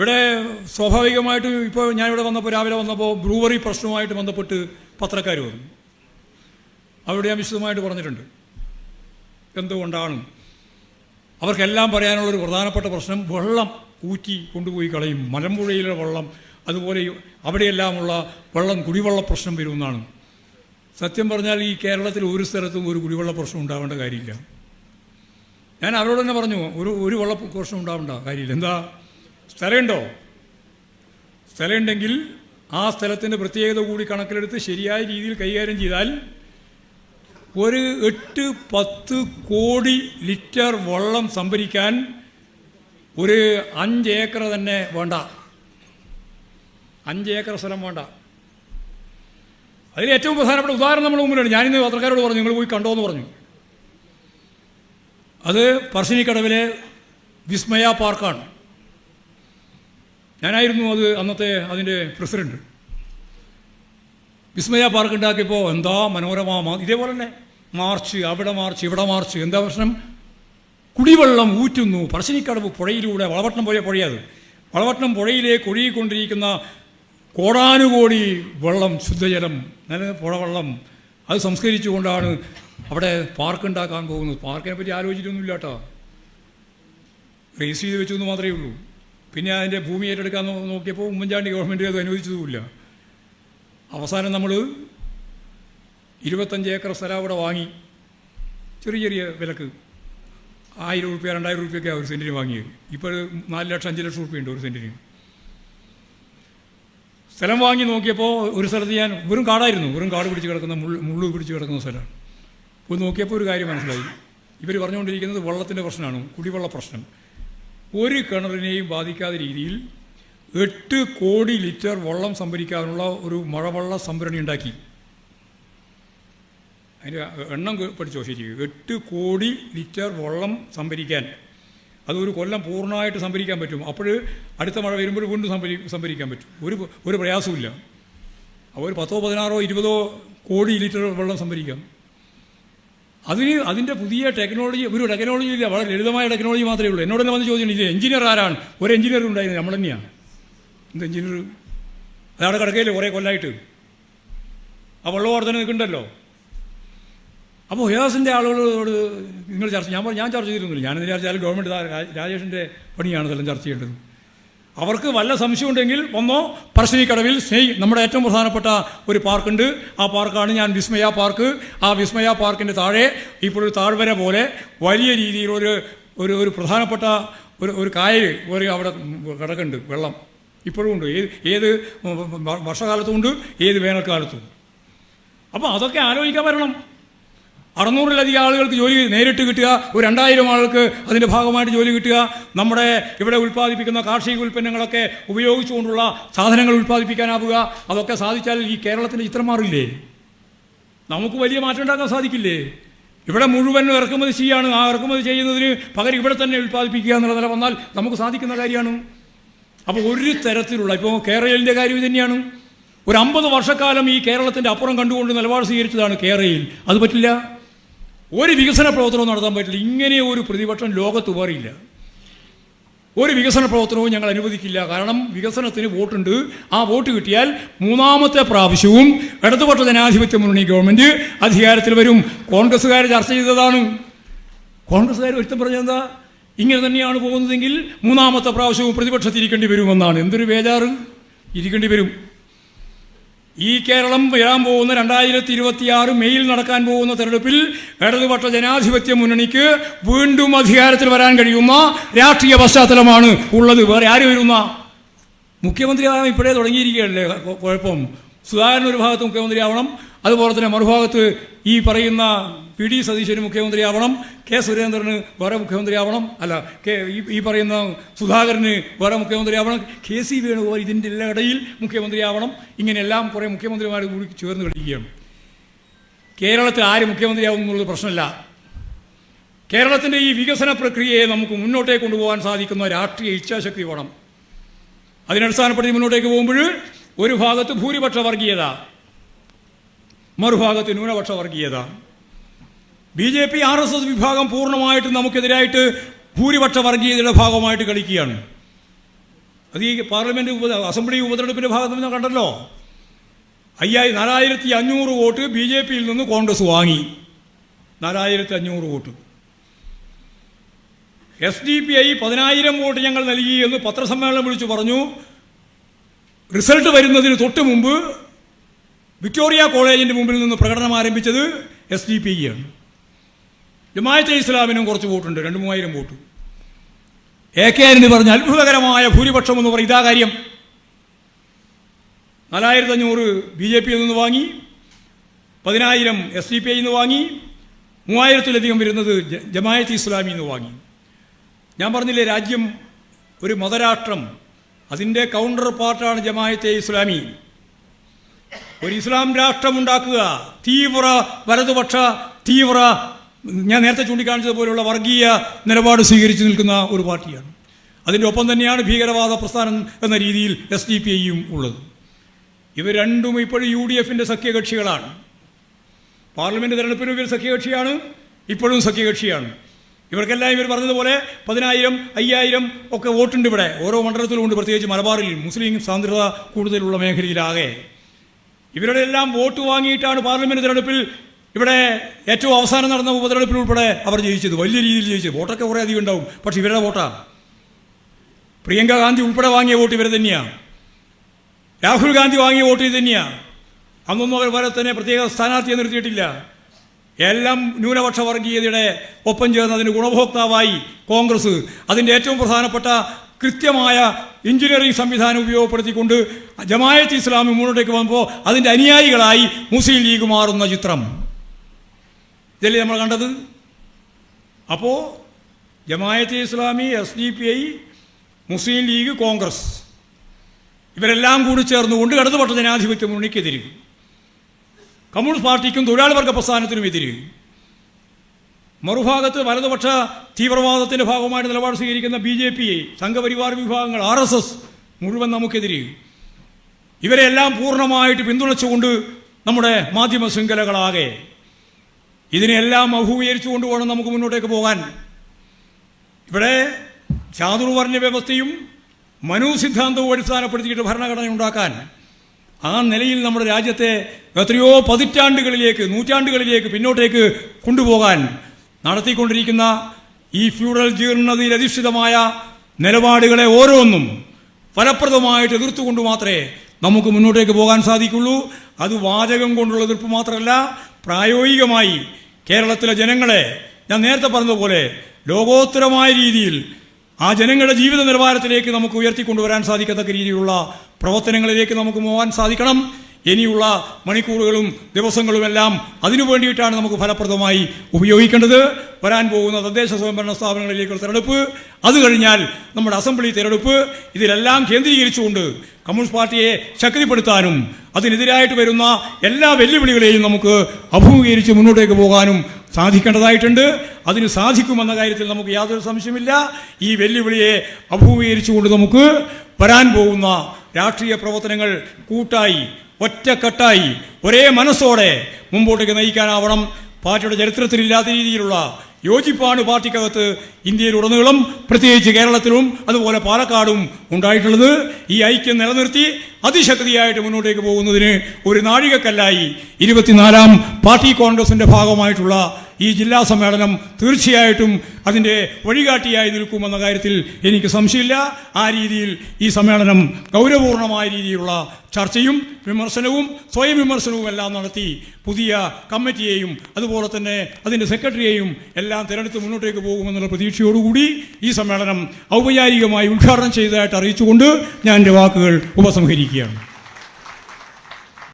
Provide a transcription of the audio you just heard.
ഇവിടെ സ്വാഭാവികമായിട്ടും ഇപ്പോൾ ഞാനിവിടെ വന്നപ്പോൾ രാവിലെ വന്നപ്പോൾ ബ്രൂവറി പ്രശ്നവുമായിട്ട് ബന്ധപ്പെട്ട് പത്രക്കാർ വന്നു. അവിടെ ഞാൻ വിശദമായിട്ട് പറഞ്ഞിട്ടുണ്ട്. എന്തുകൊണ്ടാണ്? അവർക്കെല്ലാം പറയാനുള്ളൊരു പ്രധാനപ്പെട്ട പ്രശ്നം വെള്ളം ഊറ്റി കൊണ്ടുപോയി കളയും. മലമ്പുഴയിലെ വെള്ളം അതുപോലെ അവിടെയെല്ലാമുള്ള വെള്ളം കുടിവെള്ള പ്രശ്നം വരുമെന്നാണ്. സത്യം പറഞ്ഞാൽ ഈ കേരളത്തിൽ ഒരു സ്ഥലത്തും ഒരു കുടിവെള്ള പ്രശ്നം ഉണ്ടാവേണ്ട കാര്യമില്ല. ഞാൻ അവരോട് തന്നെ പറഞ്ഞു ഒരു ഒരു വെള്ള പ്രശ്നം ഉണ്ടാവേണ്ട കാര്യമില്ല. എന്താ? സ്ഥലമുണ്ടോ? സ്ഥലമുണ്ടെങ്കിൽ ആ സ്ഥലത്തിന്റെ പ്രത്യേകത കൂടി കണക്കിലെടുത്ത് ശരിയായ രീതിയിൽ കൈകാര്യം ചെയ്താൽ ഒരു എട്ട് പത്ത് കോടി ലിറ്റർ വെള്ളം സംഭരിക്കാൻ ഒരു അഞ്ച് ഏക്കർ തന്നെ വേണ്ട. അഞ്ച് ഏക്കർ സ്ഥലം വേണ്ട. അതിൽ ഏറ്റവും പ്രധാനപ്പെട്ട ഉദാഹരണം നമ്മുടെ മുമ്പിലുണ്ട്. ഞാനിന്ന് പത്രക്കാരോട് പറഞ്ഞു നിങ്ങൾ പോയി കണ്ടോ എന്ന് പറഞ്ഞു. അത് പറശ്ശിനിക്കടവിലെ വിസ്മയ പാർക്കാണ്. ഞാനായിരുന്നു അത് അന്നത്തെ അതിന്റെ പ്രസിഡന്റ്. വിസ്മയ പാർക്ക് ഉണ്ടാക്കിയപ്പോൾ എന്താ മനോരമ ഇതേപോലെ തന്നെ മാർച്ച് അവിടെ മാർച്ച് ഇവിടെ മാർച്ച് എന്താ പ്രശ്നം? കുടിവെള്ളം ഊറ്റുന്നു. പറശ്ശിനിക്കടവ് പുഴയിലൂടെ വളവട്ടം പോയ പുഴയത്. വളവട്ടം പുഴയിലേക്ക് ഒഴുകിക്കൊണ്ടിരിക്കുന്ന കോടാനുകോടി വെള്ളം ശുദ്ധജലം നല്ല പുഴവെള്ളം. അത് സംസ്കരിച്ചുകൊണ്ടാണ് അവിടെ പാർക്ക് ഉണ്ടാക്കാൻ പോകുന്നത്. പാർക്കിനെ പറ്റി ആലോചിച്ചിട്ടൊന്നുമില്ല കേട്ടോ റേസ് ചെയ്ത് വെച്ചെന്ന് മാത്രമേ ഉള്ളൂ. പിന്നെ അതിന്റെ ഭൂമി ഏറ്റെടുക്കാൻ നോക്കിയപ്പോൾ ഉമ്മൻചാണ്ടി ഗവൺമെന്റ് അത് അനുവദിച്ചതുമില്ല. അവസാനം നമ്മൾ ഇരുപത്തഞ്ച് ഏക്കർ സ്ഥലം അവിടെ വാങ്ങി. ചെറിയ ചെറിയ വിലക്ക്. ആയിരം റുപ്യ രണ്ടായിരം റുപ്യൊക്കെ ഒരു സെന്റിന് വാങ്ങിയത്. ഇപ്പോൾ നാല് ലക്ഷം അഞ്ച് ലക്ഷം റുപ്യുണ്ട് ഒരു സെന്റിന് സ്ഥലം വാങ്ങി നോക്കിയപ്പോൾ ഒരു സ്ഥലത്ത് ഞാൻ വെറും കാടായിരുന്നു. വെറും കാട് പിടിച്ച് കിടക്കുന്ന മുള്ളു മുള്ളു പിടിച്ച് കിടക്കുന്ന സ്ഥലമാണ് അപ്പോൾ നോക്കിയപ്പോൾ ഒരു കാര്യം മനസ്സിലായി. ഇവർ പറഞ്ഞുകൊണ്ടിരിക്കുന്നത് വെള്ളത്തിന്റെ പ്രശ്നമാണ് കുടിവെള്ള പ്രശ്നം. ഒരു കിണറിനെയും ബാധിക്കാത്ത രീതിയിൽ എട്ട് കോടി ലിറ്റർ വെള്ളം സംഭരിക്കാനുള്ള ഒരു മഴവെള്ള സംഭരണി ഉണ്ടാക്കി. അതിന്റെ എണ്ണം പഠിച്ചോ ശരി എട്ട് കോടി ലിറ്റർ വെള്ളം സംഭരിക്കാൻ. അതൊരു കൊല്ലം പൂർണമായിട്ട് സംഭരിക്കാൻ പറ്റും. അപ്പോൾ അടുത്ത മഴ വരുമ്പോൾ വീണ്ടും സംഭരി സംഭരിക്കാൻ പറ്റും. ഒരു ഒരു പ്രയാസമില്ല അപ്പോൾ ഒരു പത്തോ പതിനാറോ ഇരുപതോ കോടി ലിറ്റർ വെള്ളം സംഭരിക്കാം. അതിന് അതിന്റെ പുതിയ ടെക്നോളജി ഒരു ടെക്നോളജി ഇല്ല വളരെ ലളിതമായ ടെക്നോളജി മാത്രമേ ഉള്ളൂ. എന്നോട് തന്നെ വന്ന് ചോദിച്ചു ഇത് എഞ്ചിനീയർ ആരാണ്? ഒരു എഞ്ചിനീയർ ഉണ്ടായിരുന്നു നമ്മൾ തന്നെയാണ്. എന്ത് എഞ്ചിനീയർ അതാണ് കിടക്കയില്ലേ കുറേ കൊല്ലായിട്ട്? ആ വെള്ളവർദ്ധന നിൽക്കുന്നുണ്ടല്ലോ അപ്പോൾ ഹേസിന്റെ ആളുകളോട് നിങ്ങൾ ചർച്ച ഞാൻ ഞാൻ ചർച്ച ചെയ്തിരുന്നില്ല ഞാനെന്ന് വിചാരിച്ചാൽ ഗവൺമെന്റ് രാജേഷിന്റെ പണിയാണ് ഇതെല്ലാം ചർച്ച ചെയ്യേണ്ടത്. അവർക്ക് വല്ല സംശയമുണ്ടെങ്കിൽ വന്നോ. പറശ്ശിനിക്കടവിൽ സ്നേഹി നമ്മുടെ ഏറ്റവും പ്രധാനപ്പെട്ട ഒരു പാർക്കുണ്ട്. ആ പാർക്കാണ് ഞാൻ വിസ്മയ പാർക്ക്. ആ വിസ്മയ പാർക്കിന്റെ താഴെ ഇപ്പോൾ ഒരു താഴ്വര പോലെ വലിയ രീതിയിൽ ഒരു ഒരു ഒരു പ്രധാനപ്പെട്ട ഒരു ഒരു കായൽ ഒരു അവിടെ കിടക്കുന്നുണ്ട് വെള്ളം. ഇപ്പോഴും ഉണ്ട്. ഏത് ഏത് വർഷകാലത്തും ഉണ്ട് ഏത് വേനൽക്കാലത്തും അപ്പോൾ അതൊക്കെ ആലോചിക്കാൻ വരണം. അറുന്നൂറിലധികം ആളുകൾക്ക് ജോലി നേരിട്ട് കിട്ടുക ഒരു രണ്ടായിരം ആൾക്ക് അതിന്റെ ഭാഗമായിട്ട് ജോലി കിട്ടുക. നമ്മുടെ ഇവിടെ ഉൽപ്പാദിപ്പിക്കുന്ന കാർഷിക ഉൽപ്പന്നങ്ങളൊക്കെ ഉപയോഗിച്ചുകൊണ്ടുള്ള സാധനങ്ങൾ ഉൽപ്പാദിപ്പിക്കാനാവുക. അതൊക്കെ സാധിച്ചാൽ ഈ കേരളത്തിന്റെ ചിത്രം മാറില്ലേ? നമുക്ക് വലിയ മാറ്റം ഉണ്ടാക്കാൻ സാധിക്കില്ലേ? ഇവിടെ മുഴുവൻ ഇറക്കുമതി ചെയ്യാണ്. ആ ഇറക്കുമതി ചെയ്യുന്നതിന് പകരം ഇവിടെ തന്നെ ഉൽപ്പാദിപ്പിക്കുക എന്നുള്ള നില വന്നാൽ നമുക്ക് സാധിക്കുന്ന കാര്യമാണ്. അപ്പോൾ ഒരു തരത്തിലുള്ള ഇപ്പോൾ കേരളത്തിന്റെ കാര്യം തന്നെയാണ്. ഒരു അമ്പത് വർഷക്കാലം ഈ കേരളത്തിന്റെ അപ്പുറം കണ്ടുകൊണ്ട് നിലപാട് സ്വീകരിച്ചതാണ് കേരളയിൽ അത് പറ്റില്ല. ഒരു വികസന പ്രവർത്തനവും നടത്താൻ പറ്റില്ല. ഇങ്ങനെ ഒരു പ്രതിപക്ഷം ലോകത്ത് വേറിയില്ല. ഒരു വികസന പ്രവർത്തനവും ഞങ്ങൾ അനുവദിക്കില്ല. കാരണം വികസനത്തിന് വോട്ടുണ്ട്. ആ വോട്ട് കിട്ടിയാൽ മൂന്നാമത്തെ പ്രാവശ്യവും ഇടതുപക്ഷ ജനാധിപത്യ മുന്നണി ഗവൺമെന്റ് അധികാരത്തിൽ വരും. കോൺഗ്രസ്സുകാർ ചർച്ച ചെയ്തതാണ്. കോൺഗ്രസ്സുകാർ ഒരുത്തം പറഞ്ഞെന്താ ഇങ്ങനെ തന്നെയാണ് പോകുന്നതെങ്കിൽ മൂന്നാമത്തെ പ്രാവശ്യവും പ്രതിപക്ഷത്തിരിക്കേണ്ടി വരുമെന്നാണ്. എന്തൊരു ബേജാറ്. ഇരിക്കേണ്ടി വരും. ഈ കേരളം വരാൻ പോകുന്ന രണ്ടായിരത്തി ഇരുപത്തിയാറ് മെയ്യിൽ നടക്കാൻ പോകുന്ന തെരഞ്ഞെടുപ്പിൽ ഇടതുപക്ഷ ജനാധിപത്യ മുന്നണിക്ക് വീണ്ടും അധികാരത്തിൽ വരാൻ കഴിയുന്ന രാഷ്ട്രീയ പശ്ചാത്തലമാണ് ഉള്ളത്. വേറെ ആര് വരുന്ന? മുഖ്യമന്ത്രിയാകാൻ ഇപ്പോഴേ തുടങ്ങിയിരിക്കുകയല്ലേ? കുഴപ്പം. സുധാകരൻ ഒരു ഭാഗത്ത് മുഖ്യമന്ത്രിയാവണം അതുപോലെ തന്നെ മറുഭാഗത്ത് ഈ പറയുന്ന പി ഡി സതീശന് മുഖ്യമന്ത്രിയാവണം കെ സുരേന്ദ്രന് വേറെ മുഖ്യമന്ത്രിയാവണം അല്ല കെ ഈ- പറയുന്ന സുധാകരന് വേറെ മുഖ്യമന്ത്രിയാവണം കെ സി വേണുഗോപാൽ ഇതിന്റെ എല്ലാ ഇടയിൽ മുഖ്യമന്ത്രിയാവണം ഇങ്ങനെയെല്ലാം കുറേ മുഖ്യമന്ത്രിമാർ കൂടി ചേർന്ന് കളിക്കുകയാണ്. കേരളത്തിൽ ആര് മുഖ്യമന്ത്രിയാവും എന്നുള്ളത് പ്രശ്നമല്ല. കേരളത്തിന്റെ ഈ വികസന പ്രക്രിയയെ നമുക്ക് മുന്നോട്ടേക്ക് കൊണ്ടുപോകാൻ സാധിക്കുന്ന രാഷ്ട്രീയ ഇച്ഛാശക്തി വേണം. അതിനടിസ്ഥാനപ്പെടുത്തി മുന്നോട്ടേക്ക് പോകുമ്പോൾ ഒരു ഭാഗത്ത് ഭൂരിപക്ഷ വർഗീയത മറുഭാഗത്ത് ന്യൂനപക്ഷ വർഗീയത. B J P R S S വിഭാഗം പൂർണമായിട്ടും നമുക്കെതിരായിട്ട് ഭൂരിപക്ഷ വർഗീയതയുടെ ഭാഗമായിട്ട് കളിക്കുകയാണ്. അത് ഈ പാർലമെന്റ് ഉപ അസംബ്ലി ഉപതെരഞ്ഞെടുപ്പിന്റെ ഭാഗത്ത് നിന്ന് കണ്ടല്ലോ. അയ്യായി നാലായിരത്തി അഞ്ഞൂറ് വോട്ട് ബി ജെ പിയിൽ നിന്ന് കോൺഗ്രസ് വാങ്ങി. നാലായിരത്തി അഞ്ഞൂറ് vote. S D P I പതിനായിരം വോട്ട് ഞങ്ങൾ നൽകി എന്ന് പത്രസമ്മേളനം വിളിച്ചു പറഞ്ഞു. റിസൾട്ട് വരുന്നതിന് തൊട്ട് മുമ്പ് വിക്ടോറിയ കോളേജിന്റെ മുമ്പിൽ നിന്ന് പ്രകടനം ആരംഭിച്ചത് എസ് ഡി പി ആണ്. ജമായത്തെ ഇസ്ലാമിനും കുറച്ച് വോട്ടുണ്ട് രണ്ട് മൂവായിരം വോട്ട്. എ കെ എന്ന് പറഞ്ഞ അത്ഭുതകരമായ ഭൂരിപക്ഷം എന്ന് പറയും ഇതാ കാര്യം. നാലായിരത്തി അഞ്ഞൂറ് ബി ജെ പിയിൽ നിന്ന് വാങ്ങി പതിനായിരം എസ് ഡി പി ഐ നിന്ന് വാങ്ങി മൂവായിരത്തിലധികം വരുന്നത് ജമായത്ത് ഇസ്ലാമി നിന്ന് വാങ്ങി. ഞാൻ പറഞ്ഞില്ലേ രാജ്യം ഒരു മതരാഷ്ട്രം അതിന്റെ കൗണ്ടർ പാർട്ടാണ് ജമായത്തെ ഇസ്ലാമി. ഒരു ഇസ്ലാം രാഷ്ട്രം ഉണ്ടാക്കുക തീവ്ര വലതുപക്ഷ തീവ്ര ഞാൻ നേരത്തെ ചൂണ്ടിക്കാണിച്ചതുപോലുള്ള വർഗീയ നിലപാട് സ്വീകരിച്ചു നിൽക്കുന്ന ഒരു പാർട്ടിയാണ്. അതിന്റെ ഒപ്പം തന്നെയാണ് ഭീകരവാദ പ്രസ്ഥാനം എന്ന രീതിയിൽ എസ് ഡി പി ഐയും ഉള്ളത്. ഇവർ രണ്ടും ഇപ്പോഴും യു ഡി എഫിന്റെ സഖ്യകക്ഷികളാണ്. പാർലമെന്റ് തെരഞ്ഞെടുപ്പിനും ഇവർ സഖ്യകക്ഷിയാണ് ഇപ്പോഴും സഖ്യകക്ഷിയാണ്. ഇവർക്കെല്ലാം ഇവർ പറഞ്ഞതുപോലെ പതിനായിരം അയ്യായിരം ഒക്കെ വോട്ടുണ്ട് ഇവിടെ. ഓരോ മണ്ഡലത്തിലും ഉണ്ട് പ്രത്യേകിച്ച് മലബാറിൽ. മുസ്ലിം സാന്ദ്രത കൂടുതലുള്ള മേഖലയിലാകെ. ഇവരുടെ എല്ലാം വോട്ട് വാങ്ങിയിട്ടാണ് പാർലമെന്റ് തെരഞ്ഞെടുപ്പിൽ ഇവിടെ ഏറ്റവും അവസാനം നടന്ന ഉപതെരഞ്ഞെടുപ്പിൽ ഉൾപ്പെടെ അവർ ജയിച്ചത്. വലിയ രീതിയിൽ ജയിച്ചത്. വോട്ടൊക്കെ കുറേ അധികം ഉണ്ടാവും. പക്ഷേ ഇവരുടെ വോട്ടാണ് പ്രിയങ്ക ഗാന്ധി ഉൾപ്പെടെ വാങ്ങിയ വോട്ട് ഇവരെ തന്നെയാണ് രാഹുൽ ഗാന്ധി വാങ്ങിയ വോട്ട് ഇത് തന്നെയാണ് അന്നൊന്നും അവർ വരെ തന്നെ പ്രത്യേക സ്ഥാനാർത്ഥിയെ നിർത്തിയിട്ടില്ല. എല്ലാം ന്യൂനപക്ഷ വർഗീയതയുടെ ഒപ്പം ചേർന്ന് അതിന് ഗുണഭോക്താവായി കോൺഗ്രസ് അതിന്റെ ഏറ്റവും പ്രധാനപ്പെട്ട കൃത്യമായ എഞ്ചിനീയറിംഗ് സംവിധാനം ഉപയോഗപ്പെടുത്തിക്കൊണ്ട് ജമായത്ത് ഇസ്ലാമി മുന്നോട്ടേക്ക് വന്നപ്പോൾ അതിന്റെ അനുയായികളായി മുസ്ലിം ലീഗ് മാറുന്ന ചിത്രം. ഇതല്ലേ നമ്മൾ കണ്ടത്? അപ്പോൾ Jamaat Islami S D P I Muslim League Congress. ഇവരെല്ലാം കൂടി ചേർന്നുകൊണ്ട് ഇടതുപക്ഷ ജനാധിപത്യ മുന്നണിക്കെതിരെ. കമ്മ്യൂണിസ്റ്റ് പാർട്ടിക്കും തൊഴിലാളി വർഗ പ്രസ്ഥാനത്തിനും എതിരെ. മറുഭാഗത്ത് വലതുപക്ഷ തീവ്രവാദത്തിന്റെ ഭാഗമായിട്ട് നിലപാട് സ്വീകരിക്കുന്ന ബി ജെ പി സംഘപരിവാർ വിഭാഗങ്ങൾ ആർ എസ് എസ് മുഴുവൻ നമുക്കെതിരെ. ഇവരെല്ലാം പൂർണമായിട്ട് പിന്തുണച്ചുകൊണ്ട് നമ്മുടെ മാധ്യമ ശൃംഖലകളാകെ ഇതിനെല്ലാം അഭൂകരിച്ചു കൊണ്ടുപോകണം നമുക്ക് മുന്നോട്ടേക്ക് പോകാൻ. ഇവിടെ ചാതുർ ചാതുർവർണ വ്യവസ്ഥയും മനു സിദ്ധാന്തവും അടിസ്ഥാനപ്പെടുത്തിയിട്ട് ഭരണഘടന ഉണ്ടാക്കാൻ ആ നിലയിൽ നമ്മുടെ രാജ്യത്തെ എത്രയോ പതിറ്റാണ്ടുകളിലേക്ക് നൂറ്റാണ്ടുകളിലേക്ക് പിന്നോട്ടേക്ക് കൊണ്ടുപോകാൻ നടത്തിക്കൊണ്ടിരിക്കുന്ന ഈ ഫ്യൂഡൽ ജീർണതയിൽ അധിഷ്ഠിതമായ നിലപാടുകളെ ഓരോന്നും ഫലപ്രദമായിട്ട് എതിർത്തുകൊണ്ട് മാത്രമേ നമുക്ക് മുന്നോട്ടേക്ക് പോകാൻ സാധിക്കുള്ളൂ. അത് വാചകം കൊണ്ടുള്ള എതിർപ്പ് മാത്രമല്ല പ്രായോഗികമായി കേരളത്തിലെ ജനങ്ങളെ ഞാൻ നേരത്തെ പറഞ്ഞതുപോലെ ലോകോത്തരമായ രീതിയിൽ ആ ജനങ്ങളുടെ ജീവിത നിലവാരത്തിലേക്ക് നമുക്ക് ഉയർത്തിക്കൊണ്ടുവരാൻ സാധിക്കത്തക്ക രീതിയിലുള്ള പ്രവർത്തനങ്ങളിലേക്ക് നമുക്ക് പോകാൻ സാധിക്കണം. ഇനിയുള്ള മണിക്കൂറുകളും ദിവസങ്ങളുമെല്ലാം അതിനു വേണ്ടിയിട്ടാണ് നമുക്ക് ഫലപ്രദമായി ഉപയോഗിക്കേണ്ടത്. വരാൻ പോകുന്ന തദ്ദേശ സ്വയംഭരണ സ്ഥാപനങ്ങളിലേക്കുള്ള തിരഞ്ഞെടുപ്പ് അത് കഴിഞ്ഞാൽ നമ്മുടെ അസംബ്ലി തിരഞ്ഞെടുപ്പ് ഇതിലെല്ലാം കേന്ദ്രീകരിച്ചുകൊണ്ട് കമ്മ്യൂണിസ്റ്റ് പാർട്ടിയെ ശക്തിപ്പെടുത്താനും അതിനെതിരായിട്ട് വരുന്ന എല്ലാ വെല്ലുവിളികളെയും നമുക്ക് അഭിമുഖീകരിച്ച് മുന്നോട്ടേക്ക് പോകാനും സാധിക്കേണ്ടതായിട്ടുണ്ട്. അതിന് സാധിക്കുമെന്ന കാര്യത്തിൽ നമുക്ക് യാതൊരു സംശയമില്ല ഈ വെല്ലുവിളിയെ അഭിമുഖീകരിച്ചുകൊണ്ട് നമുക്ക് വരാൻ പോകുന്ന രാഷ്ട്രീയ പ്രവർത്തനങ്ങൾ കൂട്ടായി ഒറ്റക്കെട്ടായി ഒരേ മനസ്സോടെ മുമ്പോട്ടേക്ക് നയിക്കാനാവണം. പാർട്ടിയുടെ ചരിത്രത്തിലില്ലാത്ത രീതിയിലുള്ള യോജിപ്പാണ് പാർട്ടിക്കകത്ത് ഇന്ത്യയിലുടനീളം പ്രത്യേകിച്ച് കേരളത്തിലും അതുപോലെ പാലക്കാടും ഉണ്ടായിട്ടുള്ളത്. ഈ ഐക്യം നിലനിർത്തി അതിശക്തിയായിട്ട് മുന്നോട്ടേക്ക് പോകുന്നതിന് ഒരു നാഴികക്കല്ലായി ഇരുപത്തിനാലാം പാർട്ടി കോൺഗ്രസിന്റെ ഭാഗമായിട്ടുള്ള ഈ ജില്ലാ സമ്മേളനം തീർച്ചയായിട്ടും അതിന്റെ വഴികാട്ടിയായി നിൽക്കുമെന്ന കാര്യത്തിൽ എനിക്ക് സംശയമില്ല. ആ രീതിയിൽ ഈ സമ്മേളനം ഗൗരവപൂർണമായ രീതിയിലുള്ള ചർച്ചയും വിമർശനവും സ്വയം വിമർശനവും എല്ലാം നടത്തി പുതിയ കമ്മിറ്റിയെയും അതുപോലെ തന്നെ അതിന്റെ സെക്രട്ടറിയെയും എല്ലാം തിരഞ്ഞെടുത്ത് മുന്നോട്ടേക്ക് പോകുമെന്നുള്ള പ്രതീക്ഷയോടുകൂടി ഈ സമ്മേളനം ഔപചാരികമായി ഉദ്ഘാടനം ചെയ്തതായിട്ട് അറിയിച്ചുകൊണ്ട് ഞാൻ എന്റെ വാക്കുകൾ ഉപസംഹരിക്കുകയാണ്.